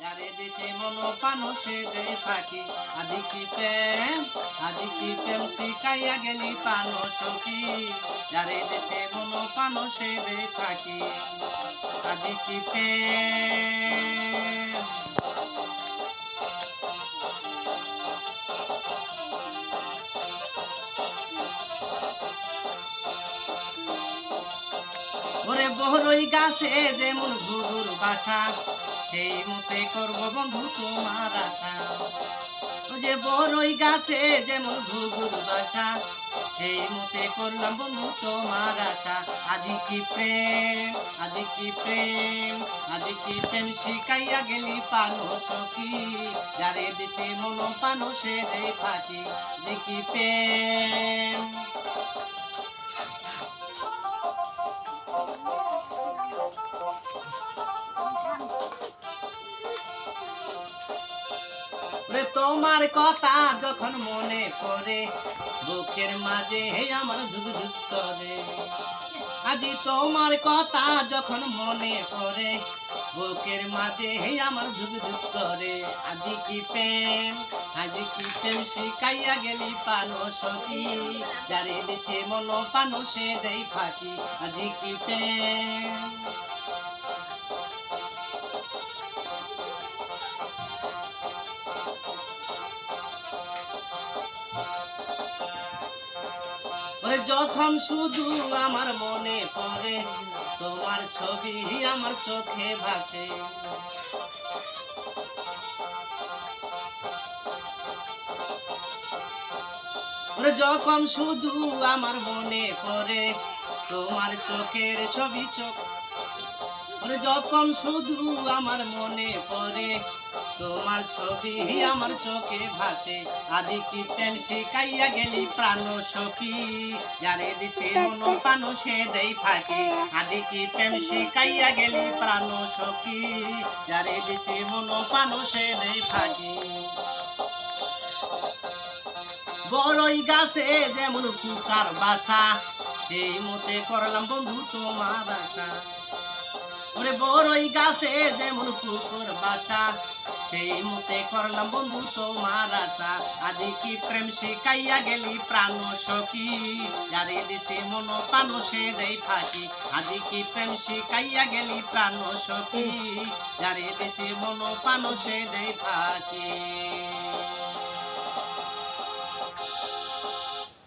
যারে দিছে মন পানো, সে দে পাখি। আদি কি প্রেম আদি কি প্রেম শিখাইয়া গেলি পানো সখি। যারে দিছে মন পানো, সে দে পাখি। আদি কি প্রেম। বহরই গাছে যেমন ঘুঘুর বাসা, সেই মতে করব বন্ধু তোমার আশা। যে বড়ই গাছে যেমন ঘুঘুর বাসা, সেই মতে করলাম বন্ধু তোমার আশা। আদি কি প্রেম আদি কি প্রেম আদি কি প্রেম শিখাইয়া গেলি পানো সখী। যারে দিছে মন পানো সে দে ফাঁকি আদি কি প্রেম। তোমার কথা যখন মনে পড়ে, বুকের মাঝে হে আমার ধুক করে। আজি তোমার কথা যখন মনে পড়ে, বুকের মাঝে হে আমার ধুক করে। আজি কি প্রেম, আজি কি প্রেম শিখাইয়া গেলি পানো সতী যারে দিছে মন পানো সে দেই ফাঁকি। আজি কি প্রেম। ওরে যখন শুধু আমার মনে পড়ে, তোমার ছবি আমার চোখে ভাসে। ওরে যখন শুধু আমার মনে পড়ে, তোমার চোখের ছবি চোখ যখন শুধু আমার মনে পড়ে, তোমার ছবি আমার চোখে ভাসে। আদি কি প্রেম শিখাইয়া গেলি প্রাণ সখী দিছে মন পানো সে দেই আদি কি প্রেম শিখাইয়া গেলি প্রাণ সখী দিছে মন পানো সে দেই বড়ই গাছে যেমন কুকার বাসা, সেই মতে করলাম বন্ধু তোমার আশা। ওরে বড়ই গাছে যেমন কুকুর বাসা, সেই মতে করলাম বন্ধু তোমার আশা। আজি কি প্রেম শিখাইয়া গেলি প্রাণ সখী? যারে দিছে মন পানো সে দেই ফাঁকি। আজি কি প্রেম শিখাইয়া গেলি প্রাণ সখী? যারে দিছে মন পানো সে দেই ফাঁকি।